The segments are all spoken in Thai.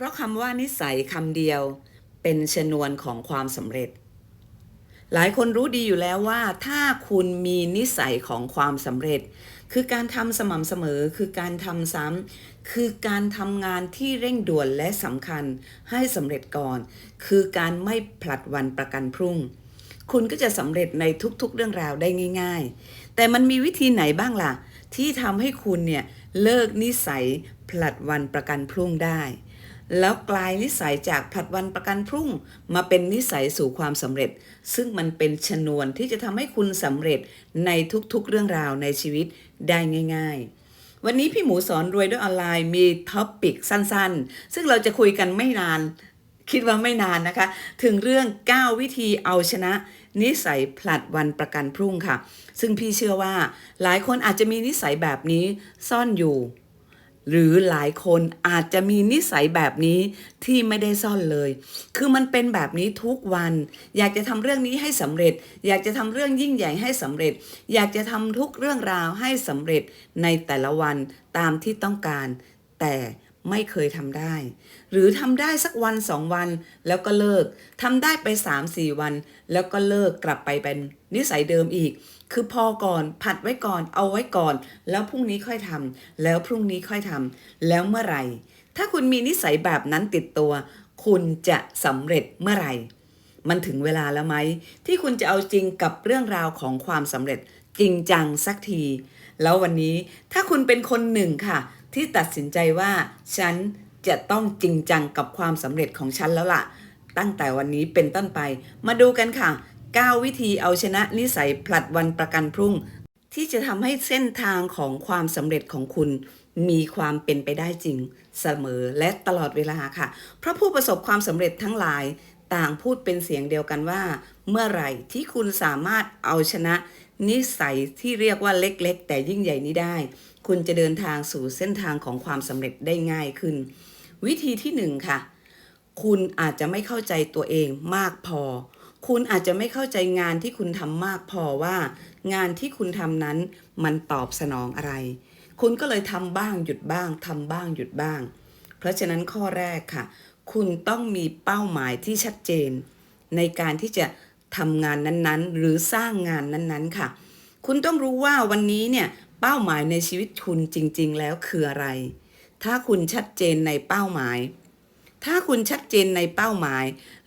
เพราะคำว่านิสัยคำเดียวเป็นชนวนของความสำเร็จ หลายคนรู้ดีอยู่แล้วว่า ถ้าคุณมีนิสัยของความสำเร็จ คือการทำสม่ำเสมอคือการทำซ้ำคือการทำงานที่เร่งด่วนและสำคัญให้สำเร็จก่อน คือการไม่ผลัดวันประกันพรุ่ง คุณก็จะสำเร็จในทุกๆเรื่องราวได้ง่าย ๆ แต่มันมีวิธีไหนบ้างล่ะ ที่ทำให้คุณเนี่ยเลิกนิสัยผลัดวันประกันพรุ่งได้ แล้วกลายนิสัยจากผลัดวันประกันพรุ่ง มาเป็นนิสัยสู่ความสำเร็จ ซึ่งมันเป็นชนวนที่จะทำให้คุณสำเร็จในทุกๆเรื่องราวในชีวิตได้ง่าย ๆวันนี้พี่หมูสอนรวยด้วยออนไลน์มีท็อปปิกสั้นๆ ซึ่งเราจะคุยกันไม่นาน คิดว่าไม่นานนะคะ ถึงเรื่อง 9 วิธีเอาชนะ นิสัยผลัดวันประกันพรุ่งค่ะ ซึ่งพี่เชื่อว่าหลายคนอาจจะมีนิสัยแบบนี้ซ่อนอยู่ หรือหลายคนอาจจะมีนิสัยแบบนี้ที่ไม่ได้ซ่อนเลย คือมันเป็นแบบนี้ทุกวัน อยากจะทำเรื่องนี้ให้สำเร็จ อยากจะทำเรื่องยิ่งใหญ่ให้สำเร็จ อยากจะทำทุกเรื่องราวให้สำเร็จในแต่ละวันตามที่ต้องการ แต่ไม่เคยทำได้ หรือทำได้สักวันสองวันแล้วก็เลิกทำได้ไปสามสี่วัน แล้วก็เลิกกลับไปเป็นนิสัยเดิมอีก คือพอก่อนผัดไว้ก่อนเอาไว้ก่อน แล้วพรุ่งนี้ค่อยทำแล้วพรุ่งนี้ค่อยทำแล้วเมื่อไหร่ ถ้าคุณมีนิสัยแบบนั้นติดตัว คุณจะสำเร็จเมื่อไหร่มันถึงเวลาแล้วไหม ที่คุณจะเอาจริงกับเรื่องราวของความสำเร็จจริงจังสักที แล้ววันนี้ถ้าคุณเป็นคนหนึ่งค่ะ ที่ตัดสินใจว่า ฉัน จะต้องจริงจังกับความสำเร็จของฉันแล้วล่ะ ตั้งแต่วันนี้เป็นต้นไป มาดูกันค่ะ 9 วิธีเอาชนะนิสัยผลัดวันประกันพรุ่ง ที่จะทำให้เส้นทางของความสำเร็จของคุณ มีความเป็นไปได้จริง เสมอและตลอดเวลาค่ะ เพราะผู้ประสบความสำเร็จทั้งหลายต่างพูดเป็นเสียงเดียวกันว่า เมื่อไหร่ที่คุณสามารถเอาชนะ นิสัยที่เรียกว่าเล็ก ๆ แต่ยิ่งใหญ่นี้ได้ คุณจะเดินทางสู่เส้นทางของความสำเร็จได้ง่ายขึ้น วิธีที่หนึ่งค่ะ คุณอาจจะไม่เข้าใจตัวเองมากพอ คุณอาจจะไม่เข้าใจงานที่คุณทำมากพอว่า งานที่คุณทำนั้นมันตอบสนองอะไร คุณก็เลยทำบ้างหยุดบ้างทำบ้างหยุดบ้าง เพราะฉะนั้นข้อแรกค่ะ คุณต้องมีเป้าหมายที่ชัดเจน ในการที่จะทำงานนั้นๆ หรือสร้างงานนั้นๆค่ะ คุณต้องรู้ว่าวันนี้เนี่ยเป้าหมายในชีวิตคุณจริง ๆ แล้วคืออะไร ถ้าคุณชัดเจนในเป้าหมาย ถ้าคุณชัดเจนในเป้าหมาย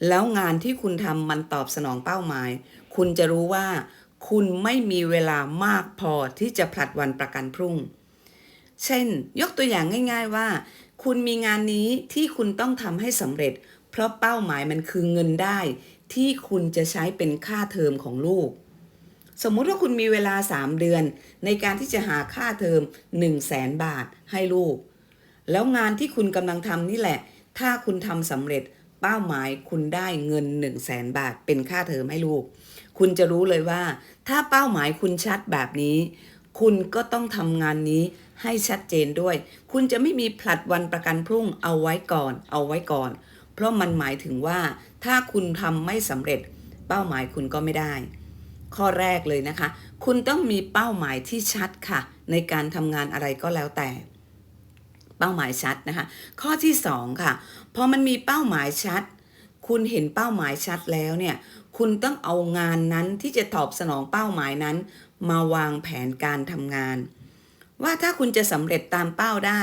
แล้วงานที่คุณทำมันตอบสนองเป้าหมาย คุณจะรู้ว่า คุณไม่มีเวลามากพอที่จะผลัดวันประกันพรุ่ง เช่น ยกตัวอย่างง่าย ๆว่า คุณมีงานนี้ที่คุณต้องทำให้สำเร็จ เพราะเป้าหมายมันคือเงินได้ ที่คุณจะใช้เป็นค่าเทอมของลูกสมมุติว่าคุณมีเวลา 3 เดือน ในการที่จะหาค่าเทอม 1 0 0 0 0แสนบาทให้ลูก แล้วงานที่คุณกำลังทำนี่แหละ ถ้าคุณทำสำเร็จเป้าหมายคุณได้เงิน 1 0 0 0 0แสนบาทเป็นค่าเทอมให้ลูก คุณจะรู้เลยว่า ถ้าเป้าหมายคุณชัดแบบนี้ คุณก็ต้องทำงานนี้ให้ชัดเจนด้วย คุณจะไม่มีผลัดวันประกันพรุ่งเอาไว้ก่อน เอาไว้ก่อน เพราะมันหมายถึงว่า ถ้าคุณทำไม่สำเร็จ เป้าหมายคุณก็ไม่ได้ ข้อแรกเลยนะคะ คุณต้องมีเป้าหมายที่ชัดค่ะ ในการทำงานอะไรก็แล้วแต่ เป้าหมายชัดนะคะ ข้อที่สองค่ะพอมันมีเป้าหมายชัด คุณเห็นเป้าหมายชัดแล้วเนี่ยคุณต้องเอางานนั้นที่จะตอบสนองเป้าหมายนั้น มาวางแผนการทำงาน ว่าถ้าคุณจะสำเร็จตามเป้าได้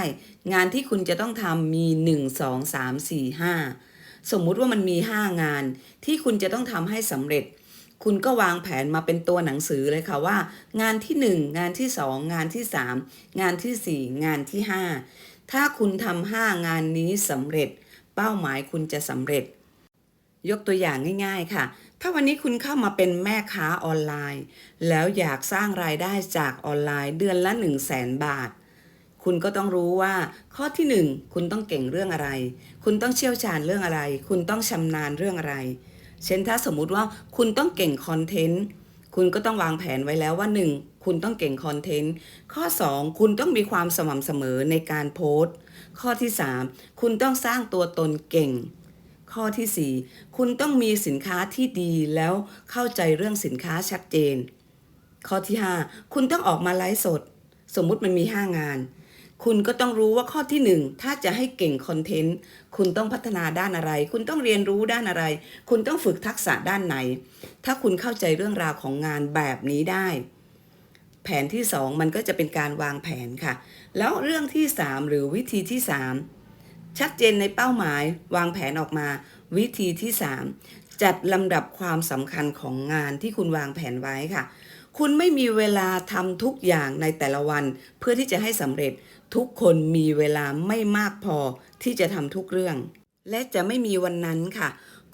งานที่คุณจะต้องทำมี 1 2 3 4 5 สมมุติว่ามันมี 5 งาน ที่คุณจะต้องทำให้สำเร็จ คุณก็วางแผนมาเป็นตัวหนังสือเลยค่ะว่า งานที่ 1 งานที่ 2 งานที่ 3 งานทีสี่4 งานที่ 5 ถ้าคุณทำห้างานนี้สำเร็จ เป้าหมายคุณจะสำเร็จ ยกตัวอย่างง่ายๆค่ะ ถ้าวันนี้คุณเข้ามาเป็นแม่ค้าออนไลน์ แล้วอยากสร้างรายได้จากออนไลน์เดือนละ 1 0 0 0 0แสนบาท คุณก็ต้องรู้ว่า ข้อที่ 1 คุณต้องเก่งเรื่องอะไร คุณต้องเชี่ยวชาญเรื่องอะไร คุณต้องชำนาญเรื่องอะไร เช่นถ้าสมมุติว่าคุณต้องเก่งคอนเทนต์ คุณก็ต้องวางแผนไว้แล้วว่า 1. คุณต้องเก่งคอนเทนต์ ข้อ 2 คุณต้องมีความสม่ำเสมอในการโพสต์ ข้อที่ 3 คุณต้องสร้างตัวตนเก่ง ข้อที่ 4 คุณต้องมีสินค้าที่ดีแล้วเข้าใจเรื่องสินค้าชัดเจน ข้อที่ 5 คุณต้องออกมาไลฟ์สด สมมุติมันมี 5 งาน คุณก็ต้องรู้ว่าข้อที่หนึ่งถ้าจะให้เก่งคอนเทนต์ คุณต้องพัฒนาด้านอะไร คุณต้องเรียนรู้ด้านอะไร คุณต้องฝึกทักษะด้านไหน ถ้าคุณเข้าใจเรื่องราวของงานแบบนี้ได้ แผนที่สองมันก็จะเป็นการวางแผนค่ะ แล้วเรื่องที่สามหรือวิธีที่สามชัดเจนในเป้าหมาย วางแผนออกมา วิธีที่สามจัดลำดับความสำคัญของงานที่คุณวางแผนไว้ค่ะ คุณไม่มีเวลาทำทุกอย่างในแต่ละวัน เพื่อที่จะให้สำเร็จ ทุกคนมีเวลาไม่มากพอที่จะทำทุกเรื่อง และจะไม่มีวันนั้นค่ะ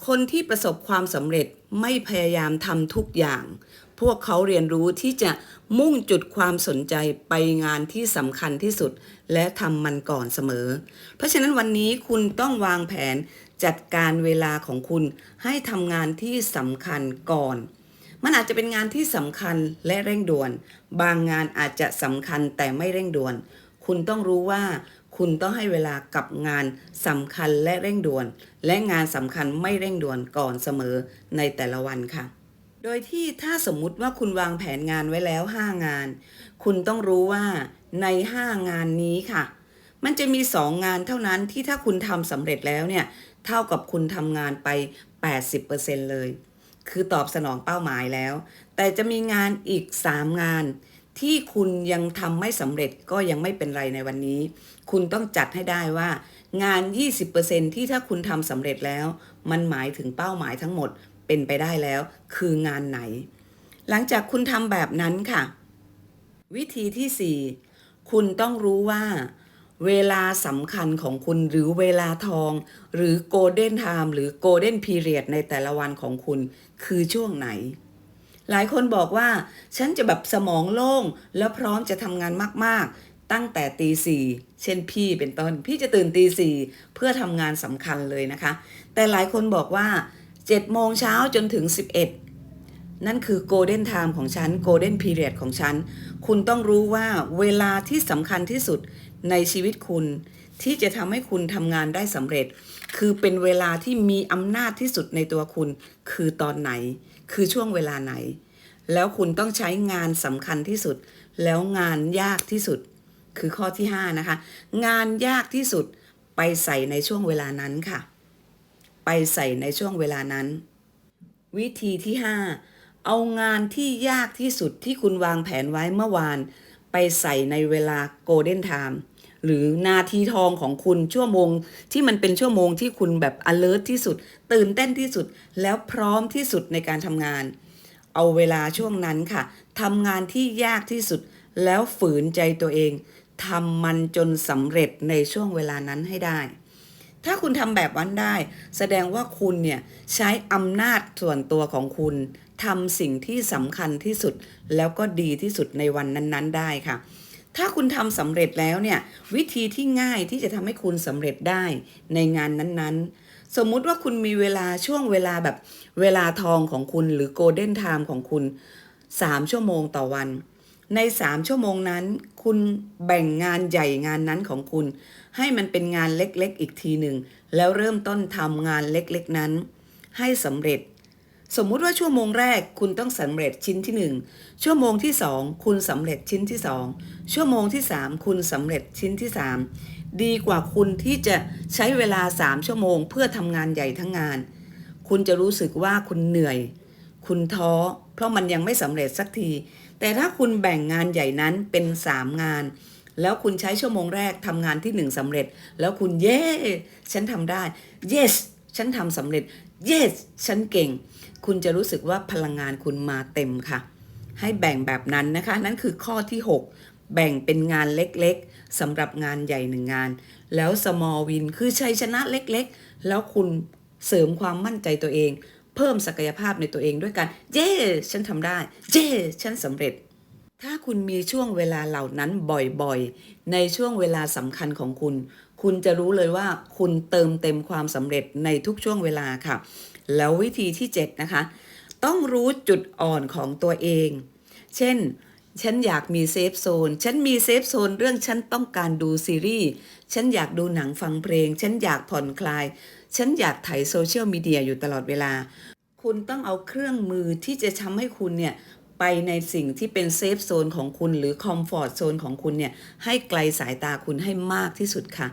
คนที่ประสบความสำเร็จไม่พยายามทำทุกอย่าง พวกเขาเรียนรู้ที่จะมุ่งจุดความสนใจไปงานที่สำคัญที่สุด และทำมันก่อนเสมอ เพราะฉะนั้นวันนี้คุณต้องวางแผนจัดการเวลาของคุณให้ทำงานที่สำคัญก่อน มันอาจจะเป็นงานที่สำคัญและเร่งด่วน บางงานอาจจะสำคัญแต่ไม่เร่งด่วน คุณต้องรู้ว่าคุณต้องให้เวลากับงานสำคัญและเร่งด่วน และงานสำคัญไม่เร่งด่วนก่อนเสมอในแต่ละวันค่ะ โดยที่ถ้าสมมุติว่าคุณวางแผนงานไว้แล้ว 5 งาน คุณต้องรู้ว่าใน 5 งานนี้ค่ะ มันจะมี 2 งานเท่านั้นที่ถ้าคุณทำสำเร็จแล้วเนี่ย เท่ากับคุณทำงานไป 80%เลย คือตอบสนองเป้าหมายแล้ว แต่จะมีงานอีก 3 งาน ที่คุณยังทำไม่สำเร็จก็ยังไม่เป็นไรในวันนี้ คุณต้องจัดให้ได้ว่า งาน 20%ที่ถ้าคุณทำสำเร็จแล้ว มันหมายถึงเป้าหมายทั้งหมดเป็นไปได้แล้ว คืองานไหน หลังจากคุณทำแบบนั้นค่ะ วิธีที่ 4 คุณต้องรู้ว่า เวลาสำคัญของคุณหรือเวลาทอง หรือโกลเด้นไทม์หรือโกลเด้นพีเรียดในแต่ละวันของคุณคือช่วงไหน หลายคนบอกว่า ฉันจะแบบสมองโล่ง แล้วพร้อมจะทำงานมาก ๆ ตั้งแต่ตีสี่เช่นพี่เป็นต้น พี่จะตื่นตีสี่เพื่อทำงานสำคัญเลยนะคะ แต่หลายคนบอกว่า7โมงเช้าจนถึง 11 นั่นคือโกลเด้นไทม์ของฉันโกลเด้นพีเรียดของฉัน คุณต้องรู้ว่าเวลาที่สำคัญที่สุดในชีวิตคุณ ที่จะทำให้คุณทำงานได้สำเร็จ คือเป็นเวลาที่มีอำนาจที่สุดในตัวคุณ คือตอนไหน คือช่วงเวลาไหน แล้วคุณต้องใช้งานสำคัญที่สุด แล้วงานยากที่สุด คือข้อที่ 5 นะคะ งานยากที่สุดไปใส่ในช่วงเวลานั้นค่ะ ไปใส่ในช่วงเวลานั้น วิธีที่ 5 เอางานที่ยากที่สุดที่คุณวางแผนไว้เมื่อวาน ไปใส่ในเวลาโกลเด้นไทม์ หรือนาทีทองของคุณชั่วโมง ที่มันเป็นชั่วโมงที่คุณแบบ alert ที่สุด ตื่นเต้นที่สุด แล้วพร้อมที่สุดในการทำงาน เอาเวลาช่วงนั้นค่ะทำงานที่ยากที่สุด แล้วฝืนใจตัวเองทำมันจนสำเร็จในช่วงเวลานั้นให้ได้ ถ้าคุณทำแบบนั้นได้ แสดงว่าคุณเนี่ยใช้อำนาจส่วนตัวของคุณทำสิ่งที่สำคัญที่สุด แล้วก็ดีที่สุดในวันนั้น ๆ ได้ค่ะ ถ้าคุณทำสำเร็จแล้วเนี่ยวิธีที่ง่ายที่จะทำให้คุณสำเร็จได้ในงานนั้นๆ สมมุติว่าคุณมีเวลาช่วงเวลาแบบเวลาทองของคุณหรือโกลเด้นไทม์ของคุณ 3 ชั่วโมงต่อวัน ใน 3 ชั่วโมงนั้น คุณแบ่งงานใหญ่งานนั้นของคุณ ให้มันเป็นงานเล็กๆ อีกทีหนึ่ง แล้วเริ่มต้นทำงานเล็กๆนั้น ให้สำเร็จ สมมุติว่าชั่วโมงแรกคุณต้องสำเร็จชิ้นที่ 1 ชั่วโมงที่ 2 คุณสำเร็จชิ้นที่ 2 ชั่วโมงที่ 3 คุณสำเร็จชิ้นที่ 3 ดีกว่าคุณที่จะใช้เวลา 3 ชั่วโมง เพื่อทำงานใหญ่ทั้งงาน คุณจะรู้สึกว่าคุณเหนื่อย คุณท้อ เพราะมันยังไม่สำเร็จสักที แต่ถ้าคุณแบ่งงานใหญ่นั้นเป็น 3 งาน แล้วคุณใช้ชั่วโมงแรกทำงานที่ 1สำเร็จ แล้วคุณเย้ ฉันทำได้ yes ฉันทำสำเร็จ yes ฉันเก่ง คุณจะรู้สึกว่าพลังงานคุณมาเต็มค่ะ ให้แบ่งแบบนั้นนะคะ นั่นคือข้อที่ 6 แบ่งเป็นงานเล็กๆสำหรับงานใหญ่หนึ่งงาน แล้ว small win คือชัยชนะเล็กๆ แล้วคุณเสริมความมั่นใจตัวเอง เพิ่มศักยภาพในตัวเองด้วยกันเย้ฉันทำได้เย้ฉันสำเร็จถ้าคุณมีช่วงเวลาเหล่านั้นบ่อยๆ ในช่วงเวลาสำคัญของคุณ คุณจะรู้เลยว่าคุณเติมเต็มความสำเร็จในทุกช่วงเวลาค่ะ แล้ววิธีที่ 7 นะคะ ต้องรู้จุดอ่อนของตัวเอง เช่น ฉันอยากมีเซฟโซน ฉันมีเซฟโซนเรื่องฉันต้องการดูซีรีส์ ฉันอยากดูหนังฟังเพลง ฉันอยากผ่อนคลาย ฉันอยากถ่ายโซเชียลมีเดียอยู่ตลอดเวลา คุณต้องเอาเครื่องมือที่จะทำให้คุณเนี่ย ไปในสิ่งที่เป็นเซฟโซนของคุณหรือคอมฟอร์ตโซนของคุณเนี่ยให้ไกลสายตาคุณให้มากที่สุดค่ะ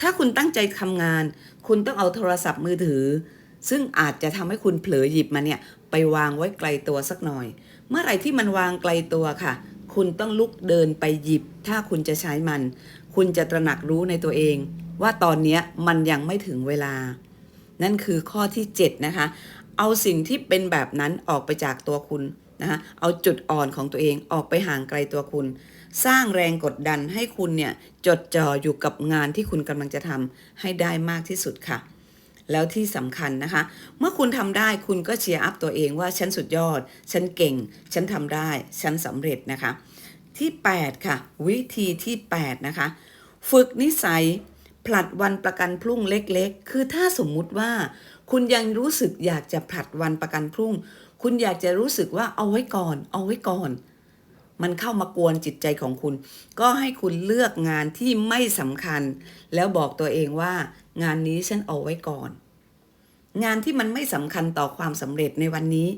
ถ้าคุณตั้งใจทำงาน คุณต้องเอาโทรศัพท์มือถือ ซึ่งอาจจะทำให้คุณเผลอหยิบมาเนี่ยไปวางไว้ไกลตัวสักหน่อย เมื่อไหร่ที่มันวางไกลตัวค่ะ คุณต้องลุกเดินไปหยิบ ถ้าคุณจะใช้มัน คุณจะตระหนักรู้ในตัวเอง ว่าตอนนี้มันยังไม่ถึงเวลา นั่นคือข้อที่ 7 นะคะ เอาสิ่งที่เป็นแบบนั้นออกไปจากตัวคุณ นะคะเอาจุดอ่อนของตัวเองออกไปห่างไกลตัวคุณ สร้างแรงกดดันให้คุณเนี่ยจดจ่ออยู่กับงานที่คุณกำลังจะทำให้ได้มากที่สุดค่ะ แล้วที่สำคัญนะคะ เมื่อคุณทำได้คุณก็เชียร์อัพตัวเองว่าฉันสุดยอด ฉันเก่ง ฉันทำได้ฉันสำเร็จนะคะ ที่ 8 ค่ะ วิธีที่ 8 นะคะ ฝึกนิสัยผลัดวันประกันพรุ่งเล็กๆ คือถ้าสมมุติว่า คุณยังรู้สึกอยากจะผลัดวันประกันพรุ่ง คุณอยากจะรู้สึกว่าเอาไว้ก่อน เอาไว้ก่อน มันเข้ามากวนจิตใจของคุณ ก็ให้คุณเลือกงานที่ไม่สำคัญ แล้วบอกตัวเองว่า งานนี้ฉันเอาไว้ก่อน งานที่มันไม่สำคัญต่อความสำเร็จในวันนี้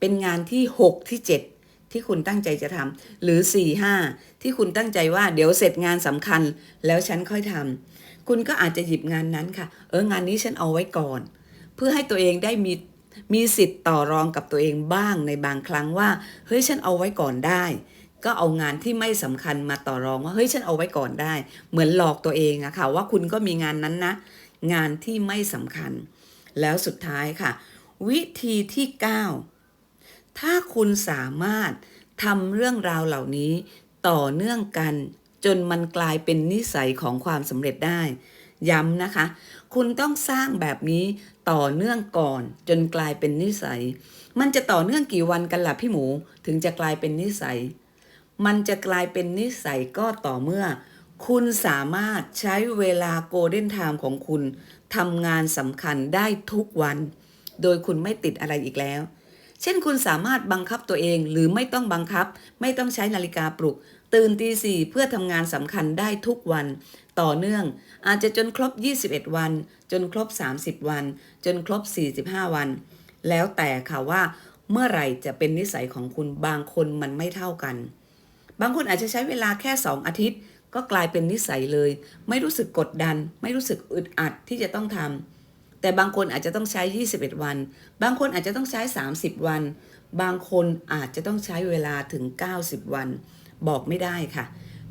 เป็นงานที่ 6 ที่ 7ที่คุณตั้งใจจะทำหรือ4 5ที่คุณตั้งใจว่าเดี๋ยวเสร็จงานสำคัญ แล้วฉันค่อยทำคุณก็อาจจะหยิบงานนั้นค่ะ เอองานนี้ฉันเอาไว้ก่อน เพื่อให้ตัวเองได้มี มีสิทธิ์ต่อรองกับตัวเองบ้างในบางครั้งว่า เฮ้ยฉันเอาไว้ก่อนได้ ก็เอางานที่ไม่สำคัญมาต่อรองว่าเฮ้ยฉันเอาไว้ก่อนได้ เหมือนหลอกตัวเองอะค่ะว่าคุณก็มีงานนั้นนะ งานที่ไม่สำคัญ แล้วสุดท้ายค่ะ วิธีที่ 9 ถ้าคุณสามารถทำเรื่องราวเหล่านี้ต่อเนื่องกันจนมันกลายเป็นนิสัยของความสำเร็จได้ ย้ำนะคะ คุณต้องสร้างแบบนี้ ต่อเนื่องก่อน จนกลายเป็นนิสัย มันจะต่อเนื่องกี่วันกันล่ะพี่หมูถึงจะกลายเป็นนิสัย มันจะกลายเป็นนิสัยก็ต่อเมื่อ คุณสามารถใช้เวลาโกลเด้นไทม์ของคุณทำงานสำคัญได้ทุกวัน โดยคุณไม่ติดอะไรอีกแล้ว เช่นคุณสามารถบังคับตัวเองหรือไม่ต้องบังคับ ไม่ต้องใช้นาฬิกาปลุก ตื่นตีสี่เพื่อทำงานสำคัญได้ทุกวัน ต่อเนื่อง อาจจะจนครบ 21 วัน จนครบ 30 วัน จนครบ 45 วัน แล้วแต่ค่ะว่าเมื่อไหร่จะเป็นนิสัยของคุณบางคนมันไม่เท่ากัน บางคนอาจจะใช้เวลาแค่ 2 อาทิตย์ ก็กลายเป็นนิสัยเลย ไม่รู้สึกกดดัน ไม่รู้สึกอึดอัดที่จะต้องทำแต่บางคนอาจจะต้องใช้ 21 วัน บางคนอาจจะต้องใช้ 30 วัน บางคนอาจจะต้องใช้เวลาถึง 90 วัน บอกไม่ได้ค่ะ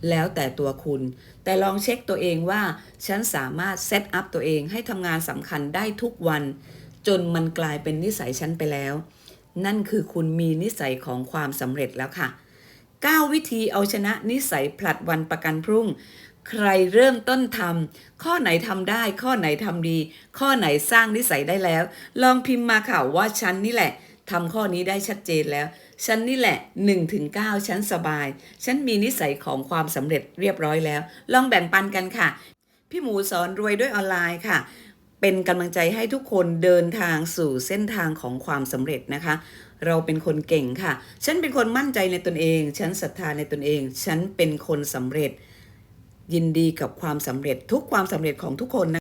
แล้วแต่ตัวคุณ แต่ลองเช็คตัวเองว่า ฉันสามารถเซตอัพตัวเองให้ทำงานสำคัญได้ทุกวัน จนมันกลายเป็นนิสัยฉันไปแล้ว นั่นคือคุณมีนิสัยของความสำเร็จแล้วค่ะ 9 วิธีเอาชนะนิสัยผลัดวันประกันพรุ่ง ใครเริ่มต้นทำข้อไหนทำได้ ข้อไหนทำดี ข้อไหนสร้างนิสัยได้แล้ว ลองพิมพ์มาค่ะว่าฉันนี่แหละ ทำข้อนี้ได้ชัดเจนแล้ว ฉันนี่แหละ1ถึง9ฉันสบาย ฉันมีนิสัยของความสำเร็จเรียบร้อยแล้ว ลองแบ่งปันกันค่ะ พี่หมูสอนรวยด้วยออนไลน์ค่ะ เป็นกำลังใจให้ทุกคนเดินทางสู่เส้นทางของความสำเร็จนะคะ เราเป็นคนเก่งค่ะ ฉันเป็นคนมั่นใจในตนเอง ฉันศรัทธาในตนเอง ฉันเป็นคนสำเร็จ ยินดีกับความสำเร็จทุกความสำเร็จของทุกคนนะ